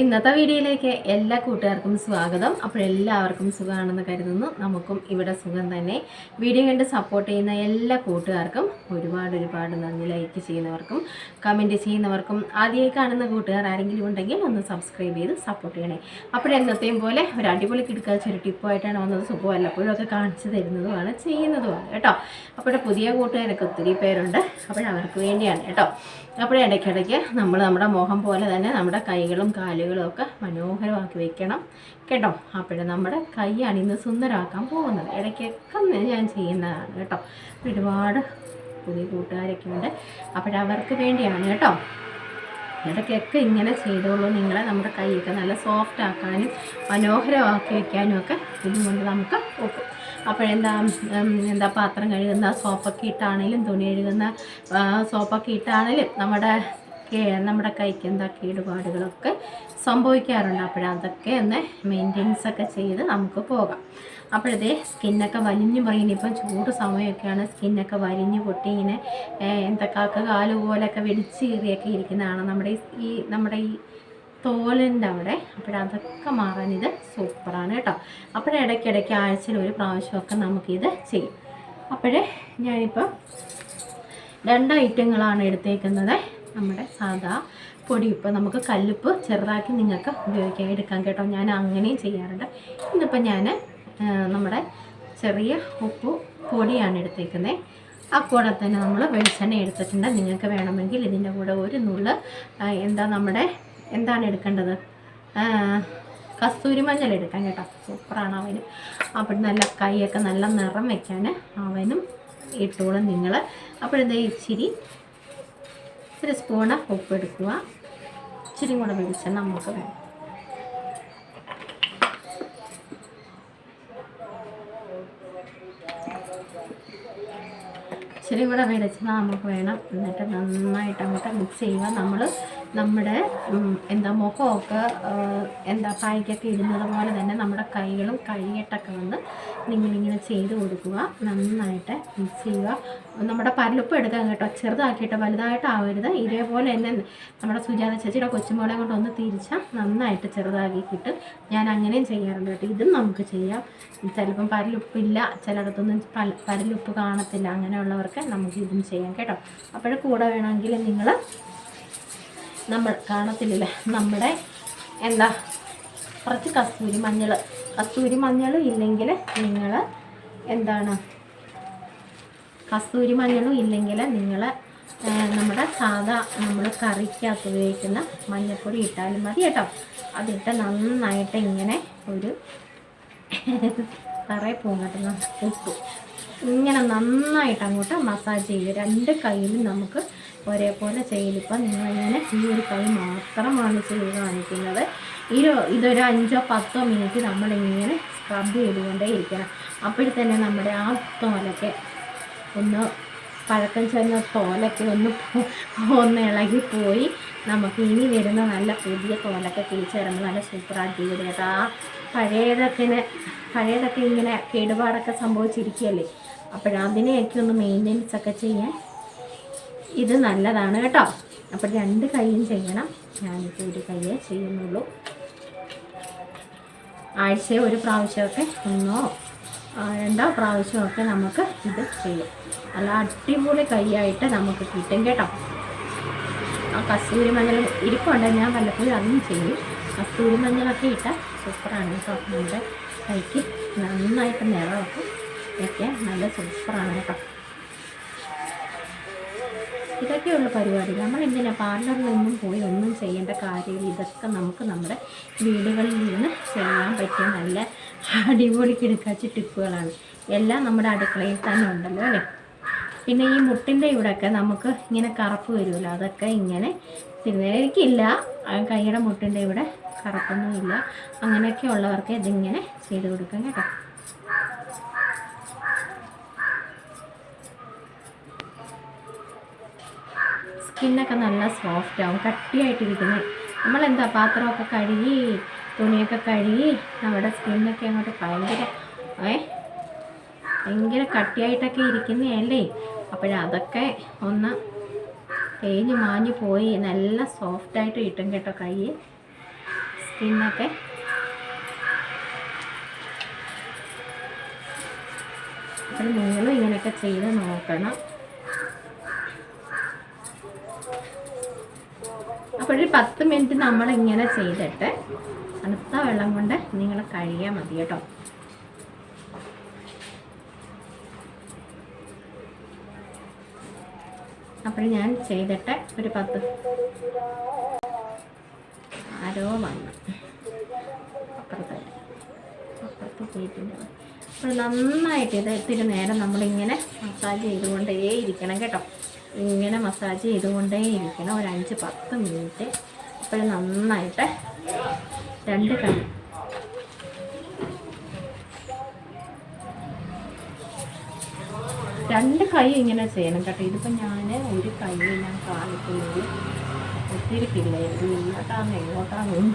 ഇന്നത്തെ വീഡിയോയിലേക്ക് എല്ലാ കൂട്ടുകാർക്കും സ്വാഗതം. അപ്പോൾ എല്ലാവർക്കും സുഖമാണെന്ന് കരുതുന്നു. നമുക്കും ഇവിടെ സുഖം തന്നെ. വീഡിയോ കണ്ട് സപ്പോർട്ട് ചെയ്യുന്ന എല്ലാ കൂട്ടുകാർക്കും ഒരുപാട് ഒരുപാട് നന്ദി. ലൈക്ക് ചെയ്യുന്നവർക്കും കമന്റ് ചെയ്യുന്നവർക്കും ആദ്യമായി കാണുന്ന കൂട്ടുകാർ ആരെങ്കിലും ഉണ്ടെങ്കിൽ ഒന്ന് സബ്സ്ക്രൈബ് ചെയ്ത് സപ്പോർട്ട് ചെയ്യണേ. അപ്പോൾ എന്നത്തെയും പോലെ ഒരു അടിപൊളി കിടക്കാച്ച ഒരു ടിപ്പായിട്ടാണ് വന്നത്. സുഖം വല്ലപ്പോഴും ഒക്കെ കാണിച്ചു തരുന്നതുമാണ് ചെയ്യുന്നതുമാണ് കേട്ടോ. അപ്പോൾ പുതിയ കൂട്ടുകാരൊക്കെ ഒത്തിരി പേരുണ്ട്. അപ്പോൾ അവർക്ക് വേണ്ടിയാണ് കേട്ടോ. അപ്പോൾ ഇടയ്ക്കിടയ്ക്ക് നമ്മൾ നമ്മുടെ മുഖം പോലെ തന്നെ നമ്മുടെ കൈകളും കാലുകളും ഒക്കെ മനോഹരമാക്കി വെക്കണം കേട്ടോ. അപ്പോൾ നമ്മുടെ കൈയാണ് ഇന്ന് സുന്ദരമാക്കാൻ പോകുന്നത്. ഇടയ്ക്കൊക്കെ ഞാൻ ചെയ്യുന്നതാണ് കേട്ടോ. ഒരുപാട് പുതിയ കൂട്ടുകാരൊക്കെ ഉണ്ട്. അപ്പോഴവർക്ക് വേണ്ടിയാണ് കേട്ടോ. ഇടയ്ക്കൊക്കെ ഇങ്ങനെ ചെയ്തോളൂ. നിങ്ങളെ നമ്മുടെ കൈയൊക്കെ നല്ല സോഫ്റ്റ് ആക്കാനും മനോഹരമാക്കി വയ്ക്കാനും ഒക്കെ ഇതുകൊണ്ട് നമുക്ക് ഒക്കും അപ്പോഴെന്താ എന്താ പാത്രം കഴുകുന്ന സോപ്പൊക്കെ ഇട്ടാണേലും തുണി കഴുകുന്ന സോപ്പൊക്കെ ഇട്ടാണേലും നമ്മുടെ നമ്മുടെ കൈക്ക് എന്താ കേടുപാടുകളൊക്കെ സംഭവിക്കാറുണ്ട്. അപ്പോഴതൊക്കെ ഒന്ന് മെയിന്റെനൻസ് ഒക്കെ ചെയ്ത് നമുക്ക് പോകാം. അപ്പോഴതേ സ്കിന്നൊക്കെ വലിഞ്ഞു പറയുന്നത് ഇപ്പം ചൂട് സമയമൊക്കെയാണ് സ്കിന്നൊക്കെ വലിഞ്ഞു പൊട്ടി ഇങ്ങനെ എന്തൊക്കെ കാൽ പോലെയൊക്കെ വെടിച്ച് കീറിയൊക്കെ ഇരിക്കുന്നതാണ് നമ്മുടെ ഈ- നമ്മുടെ ഈ തോലിന്റെ അവിടെ. അപ്പോഴതൊക്കെ മാറാൻ ഇത് സൂപ്പറാണ് കേട്ടോ. അപ്പോഴിടയ്ക്കിടയ്ക്ക് ആഴ്ചയിൽ ഒരു പ്രാവശ്യമൊക്കെ നമുക്കിത് ചെയ്യും. അപ്പോഴേ ഞാനിപ്പോൾ രണ്ട് ഐറ്റങ്ങളാണ് എടുത്തേക്കുന്നത്. നമ്മുടെ സാധാ പൊടി ഇപ്പോൾ നമുക്ക് കല്ലുപ്പ് ചെറുതാക്കി നിങ്ങൾക്ക് ഉപയോഗിക്കാൻ എടുക്കാം കേട്ടോ. ഞാൻ അങ്ങനെയും ചെയ്യാറുണ്ട്. ഇന്നിപ്പോൾ ഞാൻ നമ്മുടെ ചെറിയ ഉപ്പ് പൊടിയാണ് എടുത്തേക്കുന്നത് ആ കൂടെ തന്നെ നമ്മൾ വെളിച്ചെണ്ണ എടുത്തിട്ടുണ്ട്. നിങ്ങൾക്ക് വേണമെങ്കിൽ ഇതിന്റെ കൂടെ ഒരു നുള്ള് എന്താ നമ്മുടെ എന്താണ് എടുക്കേണ്ടത്? കസ്തൂരി മഞ്ഞൾ എടുക്കാൻ കേട്ടോ. സൂപ്പറാണ് അവന്. അപ്പോൾ നല്ല കൈയൊക്കെ നല്ല നിറം വെക്കാൻ അവനും ഇട്ടോളും നിങ്ങൾ അപ്പോഴത്തെ ഇച്ചിരി ഒരു സ്പൂണ് ഉപ്പ് എടുക്കുക. ഇച്ചിരി കൂടെ വെളിച്ചെണ്ണ നമുക്ക് വേണം. ഇച്ചിരി കൂടെ വെളിച്ചെണ്ണ നമുക്ക് വേണം. എന്നിട്ട് നന്നായിട്ട് അങ്ങോട്ട് മിക്സ് ചെയ്യുക. നമ്മൾ നമ്മുടെ എന്താ മുഖമൊക്കെ എന്താ പായ്ക്കൊക്കെ ഇടുന്നത് പോലെ തന്നെ നമ്മുടെ കൈകളും കഴുകിയിട്ടൊക്കെ വന്ന് നിങ്ങളിങ്ങനെ ചെയ്ത് കൊടുക്കുക. നന്നായിട്ട് മിക്സ് ചെയ്യുക. നമ്മുടെ പരലുപ്പ് എടുക്കാൻ കേട്ടോ. ചെറുതാക്കിയിട്ട് വലുതായിട്ടാവരുത് ഇതേപോലെ തന്നെ നമ്മുടെ സുജാത ചേച്ചിയുടെ കൊച്ചുമോളെ കൊണ്ട് ഒന്ന് തിരിച്ചാൽ നന്നായിട്ട് ചെറുതാക്കിയിട്ട് ഞാൻ അങ്ങനെയും ചെയ്യാറുണ്ട് കേട്ടോ. ഇതും നമുക്ക് ചെയ്യാം. ചിലപ്പം പരലുപ്പില്ല ചിലയിടത്തൊന്നും പരലുപ്പ് കാണത്തില്ല. അങ്ങനെയുള്ളവർക്ക് നമുക്ക് ഇതും ചെയ്യാം കേട്ടോ. അപ്പോൾ കൂടെ വേണമെങ്കിൽ നിങ്ങൾ നമ്മൾ കാണത്തില്ല നമ്മുടെ എന്താ? കുറച്ച് കസ്തൂരി മഞ്ഞൾ കസ്തൂരി മഞ്ഞൾ ഇല്ലെങ്കിൽ നിങ്ങൾ എന്താണ്? കസ്തൂരി മഞ്ഞളും ഇല്ലെങ്കിൽ നിങ്ങൾ നമ്മുടെ സാധാ നമ്മൾ കറിക്കകത്ത് ഉപയോഗിക്കുന്ന മഞ്ഞൾപ്പൊടി ഇട്ടാലും മതി കേട്ടോ. അതിട്ട് നന്നായിട്ട് ഇങ്ങനെ ഒരു കറേ പോകട്ടെ ഉപ്പ്. ഇങ്ങനെ നന്നായിട്ട് അങ്ങോട്ട് മസാജ് ചെയ്യുക രണ്ട് കൈയിലും നമുക്ക് ഒരേപോലെ ചെയ്യലിപ്പം നിങ്ങളിങ്ങനെ ഈ ഒരു കൈ മാത്രമാണ് ചെയ്ത് കാണിക്കുന്നത്. ഈ ഇതൊരു അഞ്ചോ പത്തോ മിനിറ്റ് നമ്മളിങ്ങനെ സ്ക്രബ് ചെയ്തുകൊണ്ടേ ഇരിക്കണം അപ്പോഴത്തന്നെ നമ്മുടെ ആ തോലൊക്കെ ഒന്ന് പഴക്കം ചെന്ന തോലൊക്കെ ഒന്ന് ഒന്ന് ഇളകി പോയി നമുക്ക് ഇനി വരുന്ന നല്ല പുതിയ കോലൊക്കെ തിരിച്ചിറങ്ങി നല്ല സൂപ്പർ അടിപൊളിയായിട്ട് ആ പഴയതൊക്കെ പഴയതൊക്കെ ഇങ്ങനെ കേടുപാടൊക്കെ സംഭവിച്ചിരിക്കുകയല്ലേ? അപ്പോഴതിനെയൊക്കെ ഒന്ന് മെയിന്റെനൻസ് ഒക്കെ ചെയ്യാൻ ഇത് നല്ലതാണ് കേട്ടോ. അപ്പോൾ രണ്ട് കൈയും ചെയ്യണം. ഞാനിപ്പോൾ ഒരു കൈയേ ചെയ്യുന്നുള്ളൂ. ആഴ്ചയിൽ ഒരു പ്രാവശ്യമൊക്കെ ഒന്നോ രണ്ടോ പ്രാവശ്യമൊക്കെ നമുക്ക് ഇത് ചെയ്യാം. നല്ല അടിപൊളി കൈയായിട്ട് നമുക്ക് കിട്ടും കേട്ടോ. ആ കസ്തൂരി മഞ്ഞൾ ഇരിപ്പുണ്ട്. ഞാൻ വല്ലപ്പോഴും അതും ചെയ്യും. കസ്തൂരി മഞ്ഞളൊക്കെ ഇട്ടാൽ സൂപ്പറാണ് കേട്ടോ. നമ്മുടെ കൈക്ക് നന്നായിട്ട് നിറമൊക്കെ ഒക്കെ നല്ല സൂപ്പറാണ് കേട്ടോ. ഇതൊക്കെയുള്ള പരിപാടി. നമ്മളെന്തിനാ പാർലറിലൊന്നും പോയി ഒന്നും ചെയ്യേണ്ട കാര്യമില്ല. ഇതൊക്കെ നമുക്ക് നമ്മുടെ വീടുകളിൽ നിന്ന് ചെയ്യാൻ പറ്റിയ നല്ല അടിപൊളി കിടക്കാച്ച ടിപ്പുകളാണ്. എല്ലാം നമ്മുടെ അടുക്കളയിൽ തന്നെ ഉണ്ടല്ലോ അല്ലേ? പിന്നെ ഈ മുട്ടിന്റെ ഇവിടെയൊക്കെ നമുക്ക് ഇങ്ങനെ കറുപ്പ് വരുമല്ലോ അതൊക്കെ ഇങ്ങനെ എനിക്കില്ല കൈയുടെ മുട്ടിന്റെ ഇവിടെ കറുപ്പൊന്നുമില്ല. അങ്ങനെയൊക്കെ ഉള്ളവർക്ക് ഇതിങ്ങനെ ചെയ്ത് കൊടുക്കാം കേട്ടോ. സ്കിന്നൊക്കെ നല്ല സോഫ്റ്റ് ആവും കട്ടിയായിട്ടിരിക്കുന്നത് നമ്മളെന്താ പാത്രമൊക്കെ കഴുകി തുണിയൊക്കെ കഴുകി നമ്മുടെ സ്കിന്നൊക്കെ അങ്ങോട്ട് ഭയങ്കര ഏ ഭയങ്കര കട്ടിയായിട്ടൊക്കെ ഇരിക്കുന്നതല്ലേ? അപ്പോഴതൊക്കെ ഒന്ന് തേഞ്ഞ് മാഞ്ഞ് പോയി നല്ല സോഫ്റ്റായിട്ട് കിട്ടും കേട്ടോ കൈ. സ്കിന്നൊക്കെ. അപ്പോൾ നിങ്ങളും ഇങ്ങനെയൊക്കെ ചെയ്ത് നോക്കണം. അപ്പോഴൊരു പത്ത് മിനിറ്റ് നമ്മളിങ്ങനെ ചെയ്തിട്ട് തണുത്ത വെള്ളം കൊണ്ട് നിങ്ങൾ കഴുകിയാൽ മതി കേട്ടോ. അപ്പോൾ ഞാൻ ചെയ്തിട്ട് ഒരു പത്ത് ആരോ വന്ന്. അപ്പുറത്തെ അപ്പുറത്ത് പോയിട്ടുണ്ട്. അപ്പോൾ നന്നായിട്ട് ഇത് ഇത്തിരി നേരം നമ്മളിങ്ങനെ മസാജ് ചെയ്തുകൊണ്ടേ ഇരിക്കണം കേട്ടോ. ഇങ്ങനെ മസാജ് ചെയ്തുകൊണ്ടേ ഇരിക്കണം ഒരു അഞ്ച് പത്ത് മിനിറ്റ്. അപ്പോൾ നന്നായിട്ട് രണ്ട് കൈ രണ്ട് കൈ ഇങ്ങനെ ചെയ്യണം കേട്ടോ. ഇതിപ്പോൾ ഞാൻ ഒരു കൈ ഞാൻ കാണിക്കുന്നത് ഒത്തിരി പിള്ളേര് ഇങ്ങോട്ടാണ് എങ്ങോട്ടാണ് ഒന്നും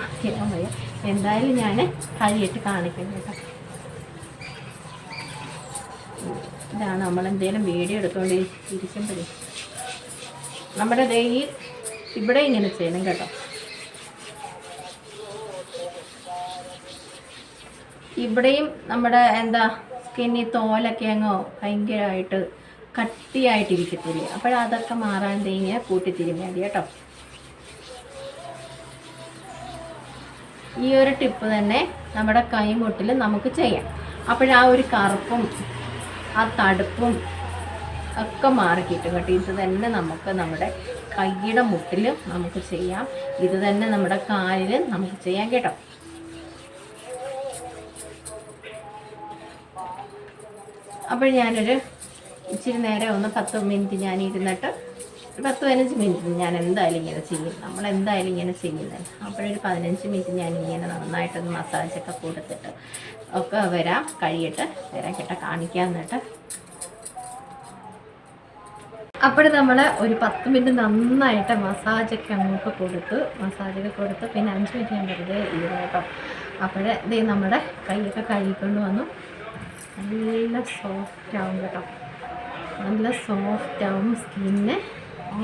വയ്യ എന്തായാലും ഞാൻ കൈയിട്ട് കാണിക്കാം കേട്ടോ. ഇതാണ് നമ്മളെന്തേലും വീഡിയോ എടുത്തുകൊണ്ട് ഇരിക്കുമ്പോഴേ. നമ്മുടെ ദൈ ഇവിടെ ഇങ്ങനെ ചെയ്യണം കേട്ടോ. ഇവിടെയും നമ്മുടെ എന്താ സ്കിന്നി തോലൊക്കെ അങ്ങ് ഭയങ്കരമായിട്ട് കട്ടിയായിട്ടിരിക്കത്തില്ലേ. അപ്പോഴതൊക്കെ മാറാൻ ദേ ഇങ്ങനെ കൂട്ടിത്തിരിഞ്ഞാൽ മതി കേട്ടോ. ഈ ഒരു ടിപ്പ് തന്നെ നമ്മുടെ കൈമുട്ടിൽ നമുക്ക് ചെയ്യാം. അപ്പോഴാ ഒരു കറുപ്പും ആ തടുപ്പും ഒക്കെ മാറിക്കിട്ടും കേട്ടോ ഇത് തന്നെ നമുക്ക് നമ്മുടെ കൈയുടെ മുട്ടിൽ നമുക്ക് ചെയ്യാം. ഇത് തന്നെ നമ്മുടെ കാലിൽ നമുക്ക് ചെയ്യാം കേട്ടോ. അപ്പോൾ ഞാനൊരു ഇച്ചിരി നേരം ഒന്ന് പത്ത് മിനിറ്റ് ഞാൻ ഇരുന്നിട്ട് ഒരു പത്ത് പതിനഞ്ച് മിനിറ്റ് ഞാൻ എന്തായാലും ഇങ്ങനെ ചെയ്യും. നമ്മൾ എന്തായാലും ഇങ്ങനെ ചെയ്യുന്നത് അപ്പോഴൊരു പതിനഞ്ച് മിനിറ്റ് ഞാൻ ഇങ്ങനെ നന്നായിട്ടൊന്ന് മസാജൊക്കെ കൊടുത്തിട്ട് ഒക്കെ വരാം. കഴിയിട്ട് വരാം കേട്ടോ. കാണിക്കാന്നിട്ട്. അപ്പോൾ നമ്മൾ ഒരു പത്ത് മിനിറ്റ് നന്നായിട്ട് മസാജൊക്കെ അങ്ങോട്ട് കൊടുത്തു മസാജൊക്കെ കൊടുത്ത് പിന്നെ അഞ്ച് മിനിറ്റ് ഞാൻ വെറുതെ ഇരുന്നു കേട്ടോ. അപ്പോഴേ ഇത് നമ്മുടെ കൈയൊക്കെ കഴുകിക്കൊണ്ട് വന്നു. നല്ല സോഫ്റ്റ് ആവും കേട്ടോ. നല്ല സോഫ്റ്റ് ആവും സ്കിന്ന്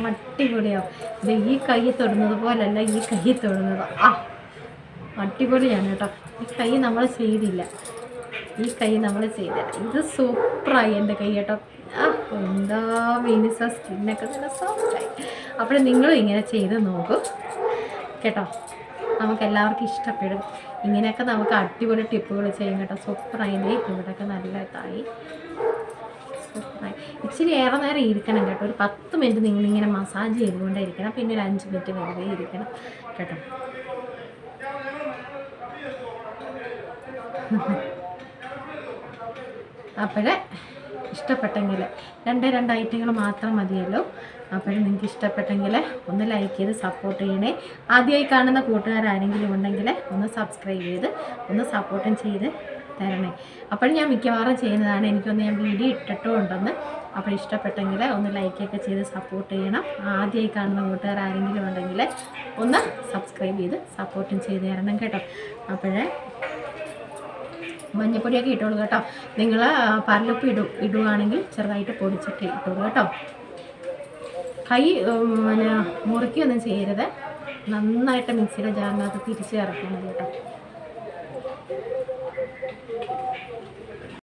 അടിപൊളിയാവും. ഇത് ഈ കൈ തൊടുന്നത് പോലല്ല ഈ കൈ തൊടുന്നത്. ആ അടിപൊളിയാണ് കേട്ടോ. ഈ കൈ നമ്മൾ ചെയ്തില്ല. ഈ കൈ നമ്മൾ ചെയ്തില്ല. ഇത് സൂപ്പറായി എന്റെ കൈ കേട്ടോ. ആ എന്താ മീനിസ സ്കിന്നൊക്കെ നല്ല സോഫ്റ്റായി അപ്പോൾ നിങ്ങളും ഇങ്ങനെ ചെയ്ത് നോക്കും. കേട്ടോ. നമുക്ക് എല്ലാവർക്കും ഇഷ്ടപ്പെടും. ഇങ്ങനെയൊക്കെ നമുക്ക് അടിപൊളി ടിപ്പുകൾ ചെയ്യും കേട്ടോ. സൂപ്പറായി ഇവിടെയൊക്കെ നല്ല ഇതായി. ഇച്ചിരി ഏറെ നേരം ഇരിക്കണം കേട്ടോ. ഒരു പത്ത് മിനിറ്റ് നിങ്ങളിങ്ങനെ മസാജ് ചെയ്തുകൊണ്ടേ ഇരിക്കണം പിന്നെ ഒരു അഞ്ച് മിനിറ്റ് വെറുതെ ഇരിക്കണം കേട്ടോ. അപ്പോഴേ ഇഷ്ടപ്പെട്ടെങ്കിൽ രണ്ട് രണ്ട് ഐറ്റങ്ങൾ മാത്രം മതിയല്ലോ. അപ്പോൾ നിങ്ങൾക്ക് ഇഷ്ടപ്പെട്ടെങ്കിൽ ഒന്ന് ലൈക്ക് ചെയ്ത് സപ്പോർട്ട് ചെയ്യണേ. ആദ്യമായി കാണുന്ന കൂട്ടുകാരാരെങ്കിലും ഉണ്ടെങ്കിൽ ഒന്ന് സബ്സ്ക്രൈബ് ചെയ്ത് ഒന്ന് സപ്പോർട്ടും ചെയ്ത് തരണേ. അപ്പോൾ ഞാൻ മിക്കവാറും ചെയ്യുന്നതാണ്. എനിക്കൊന്ന് ഞാൻ വീഡിയോ ഇട്ടിട്ടും ഉണ്ടെന്ന്. അപ്പോൾ ഇഷ്ടപ്പെട്ടെങ്കിൽ ഒന്ന് ലൈക്കൊക്കെ ചെയ്ത് സപ്പോർട്ട് ചെയ്യണം. ആദ്യമായി കാണുന്ന കൂട്ടുകാർ ആരെങ്കിലും ഉണ്ടെങ്കിൽ ഒന്ന് സബ്സ്ക്രൈബ് ചെയ്ത് സപ്പോർട്ടും ചെയ്ത് തരണം കേട്ടോ. അപ്പോഴേ മഞ്ഞപ്പൊടിയൊക്കെ ഇട്ടോളൂ കേട്ടോ. നിങ്ങൾ പരലുപ്പ് ഇടും ഇടുകയാണെങ്കിൽ ചെറുതായിട്ട് പൊടിച്ചിട്ട് ഇട്ടോളൂ കേട്ടോ. കൈ പിന്നെ മുറിക്കുകയൊന്നും ചെയ്യരുത്. നന്നായിട്ട് മിക്സിയുടെ ജാറിനകത്ത് തിരിച്ച് ഇറക്കണം കേട്ടോ.